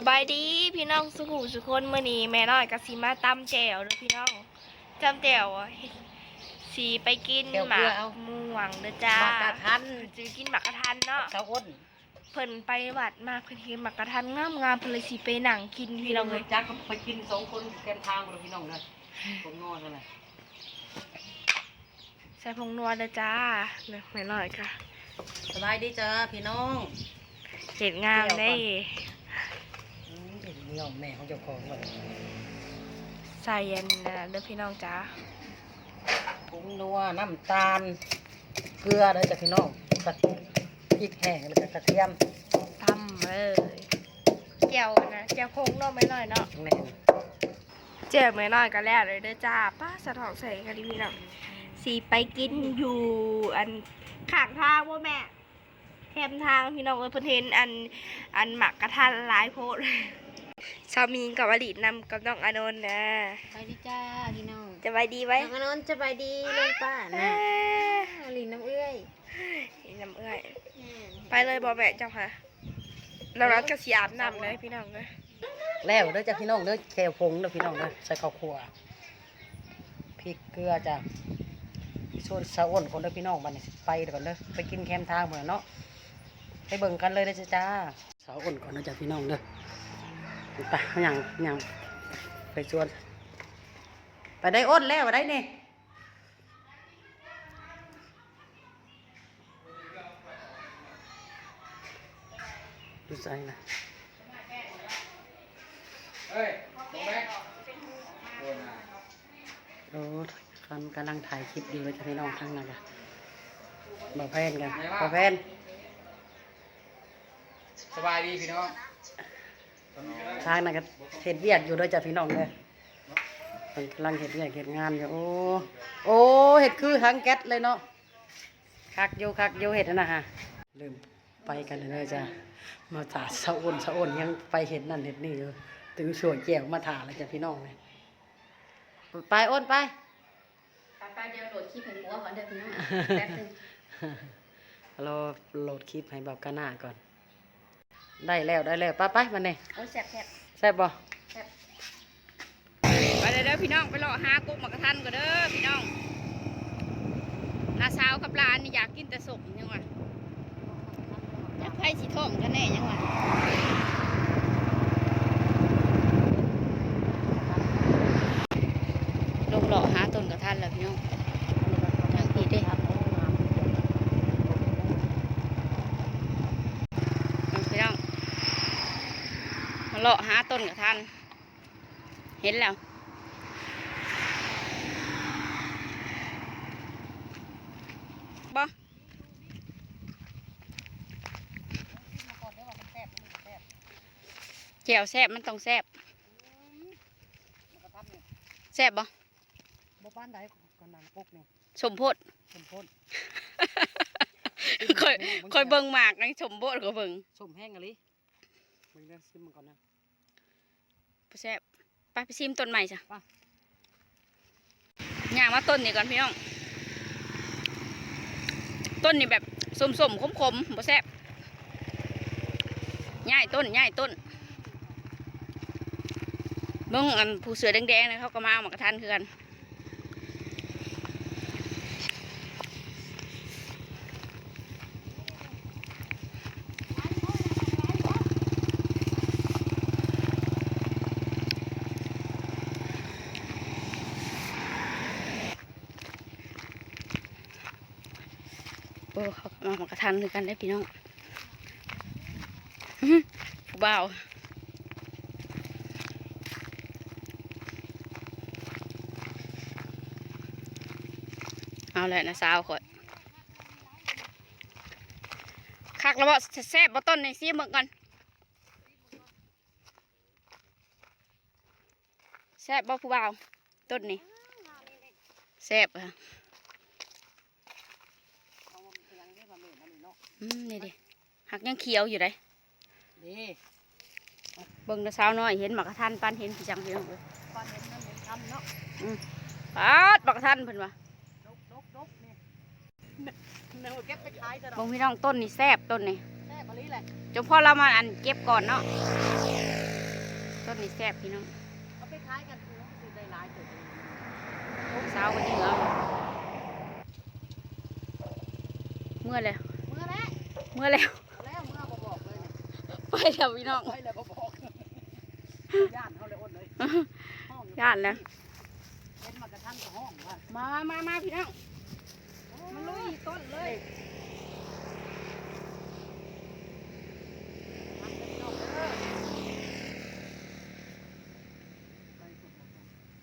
สบายดีพี่น้องสุขุสุคนมื่อนี้แม่น้อยกับสีมาตำแจ่วเด้อพี่น้องจำแจ่วอะสีไปกินแจ่วหมาเกลือเอาม่วงเด้อจ้าหมากกะทันจะกินหมากกระทันเนาะสาวอ้นเพิ่นไปวัดมาเพิ่นเห็นหมากกระทันงามงามๆเพิ่นเลยสิไปหนังกินพี่น้องเลยจักไปกินสองคนแกมทางเลยพี่น้องเลยผมงอเท่าไหร่ใส่ผงนัวเด้อจ้าเด้อแม่น้อยค่ะสบายดีจ้าพี่น้องเห็ดงามได้อืมเห็ นเมี่ยวแม่ของเจ้าของเลยใส่อันนั้นนะเด้อพี่น้องจ้าผงนัวน้ำตาล เกลือเลยจ้ะพี่น้องกระตุกพริกแห้งแล้วก็กระเทียมตำเลยแจ่วนะแจ่วพงเนาะแม่น้อยเนาะแม่นเจ็บไม่น้อยก็แล้วเลยเด้อจ้าป้าสะทองใส่กันดีพี่น้องสีไปกินอยู่อันข้างทางว่าแม่แคมทางพี่น้องเอ้ยเพิ่นเห็นอันอันหมักกระทันหลายโพด ชามีนกับอดีตนำกับน้องอานนท์นะไปดีจ้าพี่น้องจะไปดีไว้น้องอนนท์จะไปดีลุงป้าเอ้นะยลินน้ำเอื้อยนี่น้ำเอ้ยไปเลยบอแม่เจ้าค่ะเรารักกระสีอาบน้ำเลยพี่น้องเลยแล้วเด้อจ้ะพี่น้องเด้อแค่ผงเด้อพี่น้องเด้อใส่ข้าวคั่วพริกเกลือจ้ะส่วนสาวอ้นคนเด้อพี่น้องบัดนี้สิไปเดี๋ยวก่อนเด้อไปกินแคมทางเหมือนเนาะไปเบิ่งกันเลยเด้อจ้ะจ้าสาวอ้นก่อนเด้อจ้ะพี่น้องเด้อ ไปเอาหยังเอาหยังไปชวน ไปได้อ้นแล้วไปได้นี่ดูใจนะเฮ้ยตรงแม็กโอ้น่ะโอ้กำกำลังถ่ายคลิปอยู่เลยจ้ะพี่น้องทั้งนั้นจ้ะบ่แพนกันบ่แพนสบายดีพี่น้อง ทางนั้นก็เห็ดเวียดอยู่ด้วยจ้ะพี่น้องเลยเพิ่นกำลังเห็ดเวียดเห็ดงานอยู่โอ้โอ้เห็ดคือทั้งแก๊สเลยเนาะคักอยู่คักอยู่เห็ดนั่นนะฮะเริ่มไปกันเลยจ้ะมาถ่าสะอ้นสะอ้นยังไปเห็ดนั่นเห็ดนี่อยู่ถึงช่วยแก้วมาถ่าแล้วจ้ะพี่น้องเลยไปอ้นไปป้าเดี๋ยวโหลดคลิปให้หัวก่อนเด้อพี่น้องแป๊บนึงเราโหลดคลิปให้แบบกันหน้าก่อน ได้แล้วได้แล้วไป้าไปมาเนี่ยโอ้แซ่บแซ่บแซ่บบ่ไปเลยเด้อพี่น้องไปรอหากุ๊กหมากระทันก็เด้อพี่น้องนาสาวกับหลานนี่อยากกินแต่สมยังวะอยากไผ่สีทองกันแน่ยังวะลงหล่อหาต้นกระทันแล้วพี่น้องทางพี่เด้เอาพี่น้องมา เลาะหาต้นกระทันเห็นแล้ว บ่แจ่วแซบมันต้องแซบแซบบ่บ่ป้านใดกันนั่นปุ๊กนี่สมโพธสมโพธคอยคอยเบิ่งหมากในสมโพธก็เบิ่งส้มแห้งอะลิมึงเด้อซิมมันก่อนนะบ่ แซบไปไปซิมต้นใหม่จ้ะไปย่างมาต้นนี่ก่อนพี่น้อง ต้นนี่แบบสมๆขมๆบ่แซบย่ายต้นย่ายต้นเบิ่งอันผู้เสือแดงๆนะเขาก็มาเอาหมากระทันคือกัน อ้เขามามากระทันคือกันได้พี่น้องผู้บ่าวเอาแหละนะสาวขอยคักแล้วบ่แซ่บบ่ต้นในซีเบิ่งก่อนแซ่บบ่ผู้บ่าวต้นนี่แซ่บอะ อืม นี่ดิหักยังเขียวอยู่เลยนี่เบิ่งแต่สาวน้อยเห็นหมากกระทันปันเห็นพี่จังพี่น้องเลยป้านเห็นนั่นเห็นทำเนาะปัดหมากกระทันเพิ่นว่าดกดกดกนี่เนื้อเก็บไปขายจะดอกเบิ่งพี่น้องต้นนี่แซ่บต้นนี่แซ่บอะลิแหละจนพ่อเรามาอันเก็บก่อนเนาะนี่แซ่บพี่น้องเอาไปขายกันคือสิได้หลายจุดโอ้สาวกันเหนือเมื่อแล้วเมื่อแล้ว เมื่อแล้ว แล้วเมื่อบ่บอกเลยเนี่ยไปแล้วพี่น้อง ไปแล้วบ่บอกย่านเขาเลยอดเลยห้องย่านแล้ว เห็นมากระทั่งกับห้องว่ามามามาพี่น้อง มันลุยต้นเลย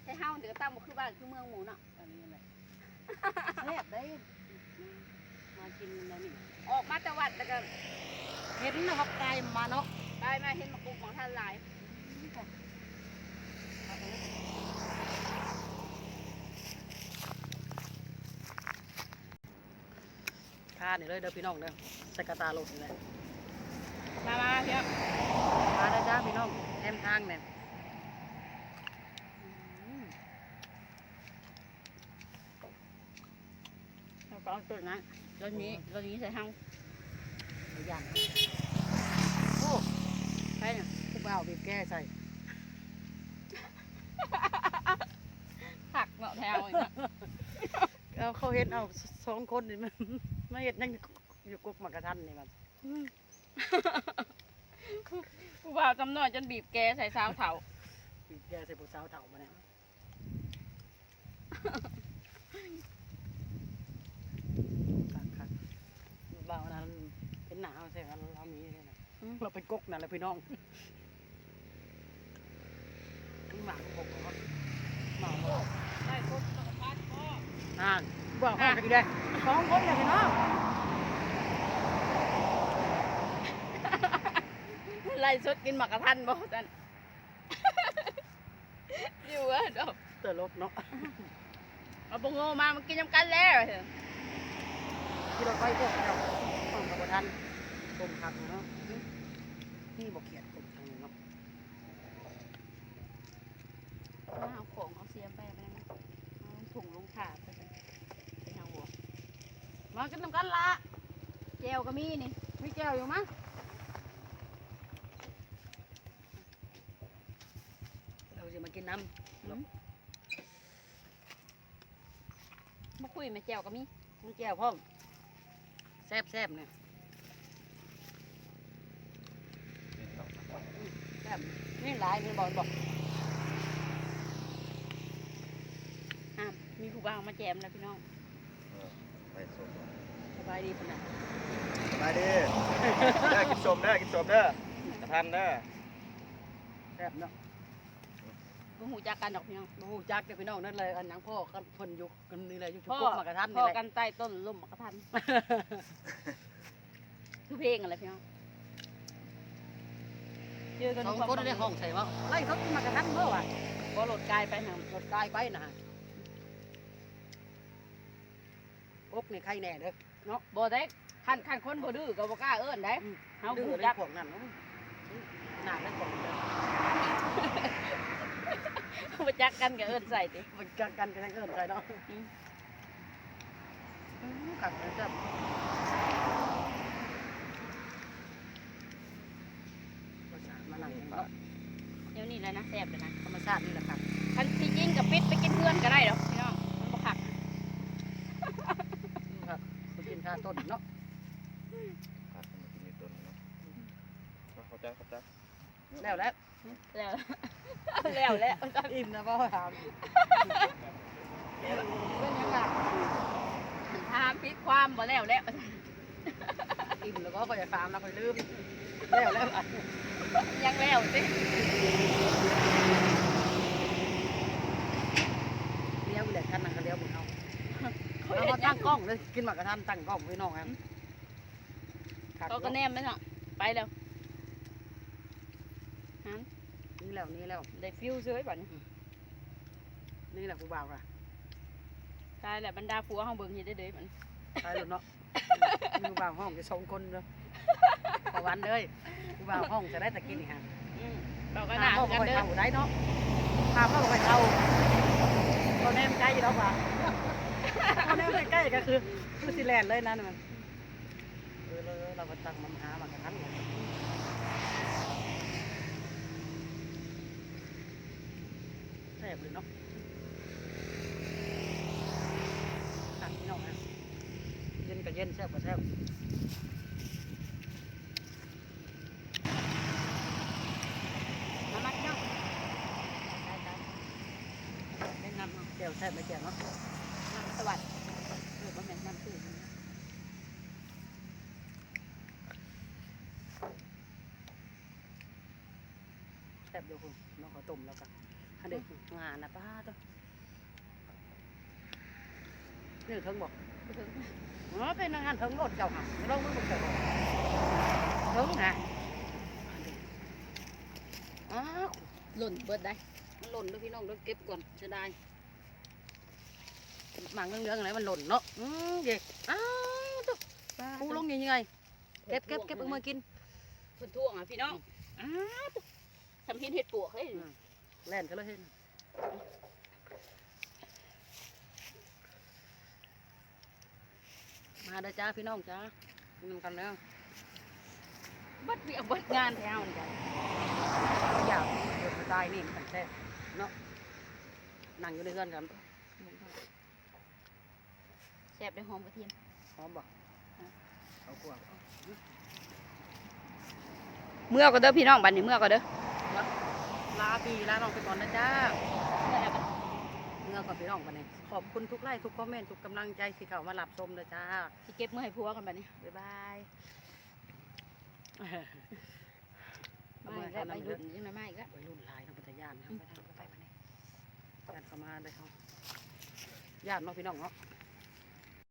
ใช้เฮาเดี๋ยวตั้งบ่คือบ้านคือเมืองหมูเนาะอันนี้แหละแซ่บได้มากินแล้วนี่ ออกมาแต่วัดแล้วก็เห็นนะครับไก่มาเนาะได้มาเห็นมะกรูดของท่านหลายทานนี่เลยเด้อพี่น้องเด้อใส่กระตาลดนี่แหละมามาพี่น้องมาได้อจ้าพี่น้องแทมทางเนี่ยเราก็เอาตัวนะ รถนี้รถนี้ใส่เฮาตัวอย่างโอ้ไปเนี่ยผู้บ่าวบีบแก้ใส่ผักเนาะแถวอีกเนาะเอาเขาเห็นเอาสองคนนี่มันมาเห็นยังอยู่กุกหมากกระทันนี่มันผู้บ่าวจำนวนจนบีบแกใส่สาวเถาบีบแก้ใส่ผู้สาวเถ่ามาเนี่ยครับครับ บ่าวนั้นเป็นหนาวใช่ไหมเรามีนี่นะเราเป็นกุกนั่นแหละพี่น้องหมากกกเหรอหมากบ่ได้ครบต้องพัดพ่ออ่างบ่าวห้องกันอีกได้สองคนเนี่ยพี่น้องไล่สดกินหมักกระทันบ่จันอยู่อะดอกเตอรถเนาะเอาปงโง่มามันกินยำกันแล้วเถอะ ที่เราไปพวกเราห้องกับทันกลมคักเนาะนี่บอกเขียนกลมทางนี้เนาะเอาของเอาเสียมไปไปนะเอาถุงลงขาไปกันไปทางหัวมากินน้ำกันละเจลก็มีนี่มีแก้วอยู่มั้ยเราจะมากินน้มาคุยแม่เจลก็มีำมีแก้วพ่อม แซ่บแซ่บเนี่ยแซ่บนี่หลายนี่บอกบอกอะมีผู้บ่าวมาแจมแล้วพี่น้องไปสมสบายดีขนาดสบายดีเด้อกินสมเด้อกินสมเด้อกระทันเด้อแซ่บเนาะ บ่หูจักกันดอกพี่น้องโอ้โหจักเดี๋ยวพี่น้องนั่นเลยอันหยังพ่อกันเพิ่นอยู่กันนี่แหละอยู่ชุกพ่อกุ๊กมากระทันพ่นี่อแหละ กันใต้ต้นลมหมักกระทัน คือเพลงอะไรพี่น้องเจอกันสองความคนได้ห้องใส่ว่าไล่เขามากระทันเมื่อวะบ่โหลดกายไปหนังรถกายไปนะฮะกุ๊กนี่ใครแน่เด้อเนาะบ่ได้คันคันคนบ่ดื้อก็บ่กล้าเอิ้นได้อืมเฮาดื้หูอจัได้กพวกนั้นเนาะหนาได้พวกนั้น บ่จักกันก็เอิ้นใส่ติมันกันกันกันเกินใจเนาะอืมอืมกัดเลยจ้ะภาษามาหนังเนาะเดี๋ยวนี้แหละนะแซ่บเลยนะธรรมชาตินี่แหละครับคันที่จริงกับปิดไปกินเพื่อนก็ได้ดอกพี่น้องมันบ่คักครับไปกินข้าวต้นเนาะ ครับมากินในต้นเนาะมาเข้าใจเข้าใจ แล้วแล้วแล้วแล้วแล้วอิ่มนะพ่อถามเป็นยังไงถามปิดความบ่แล้วแล้วอิ่มแล้วก็คอยฟาร์มแล้วคอยลืมแล้วแล้วอะยังแล้วสิเลี้ยวไปเลยท่านนั่งก็เลี้ยวบุญเอาเอามาตั้งกล้องเลยกินหมากกระทันตั้งกล้องไว้น้องครับครับเขาก็แนมไปเนาะไปแล้วฮัน นี่ แล้วนี่แล้วได้ฟิวเซยบัดนี้นี่แหละผู้บ่าวค่ะตายแล้วบรรดาผัวเฮาเบิ่งอยู่ได้เด้บัดนี้ตายแล้วเนาะมีผู้บ่าวห้องจะสองคนเลยประวันเลยผู้บ่าวห้องจะได้ตะกินนี่ค่ะอืมเราก็หนาเข้ากันไปเด้อเข้าได้เนาะพาเข้าไปเข้าตอนนี้มันใกล้แล้วว่ะตอนนี้มันใกล้ก็คือคือสิแลนด์เลยนะนี่มันเออเลยเราก็ตั้งมาหาหมากกระทันเลย บเลยเนาะตักพี่น้องนะเย็นก็เย็นแซ่บก็แซ่บมามาเจ้าได้ได้ได้น้ำเนาะแก้วแซ่บไหมแก้วเนาะน้ำสวัสดิ์เออบ่แม่นน้ำตื้นแซ่บอยู่คุณน้องขอต้มแล้วกัน เด็กงานนะป้าตัวนี่เถิงบอกบ่ถึงอ๋อเป็นงานเถิงรถเจ้าค่ะลองมือบอกเจ้าเถิงนะอ้าวหล่นเบิดได้มันหล่นด้วยพี่น้องต้องเก็บก่อนจะได้หมางเรื่องๆอะไรมันหล่นเนาะอืมเด็กอ้าวตัวปูลงยังไงเก็บเก็บเก็บเอามากินเพิ่นท่วงอะพี่น้องอ้าวทำเห็นเห็ดปวกเฮ้ย แล่นกันเลยเห็นมาเด้อจ้าพี่น้องจ้ากินกันแล้วเบัดเวียกเบัดงานแถวนี่กันอยากเดินมาได้นี่มันแท้เนาะนั่งอยู่ในเรือนกันแซ่บได้หอมกระเทียมหอมบ่เอาขวดเมื่อก็เด้อพี่น้องบัดนี้เมื่อก็เด้อ ลาพี่ลาน้องไปก่อนนะจ้าเมื่อแล้วบัดเมื่อก่อนพี่น้องกันนี่ขอบคุณทุกไลค์ทุกคอมเมนต์ทุกกำลังใจที่เข้ามารับชมนะจ้าสิเก็บเมื่อให้ผัวกันบัดนี้บ๊ายบายไม่แล้วไปรุ่นยังไงไม่อีกแล้ววัยรุ่นลายเนาะปัญญานนะไปทางไปไปไปนี่ญาติเข้ามาได้เขาญาติน้องพี่น้องเนาะ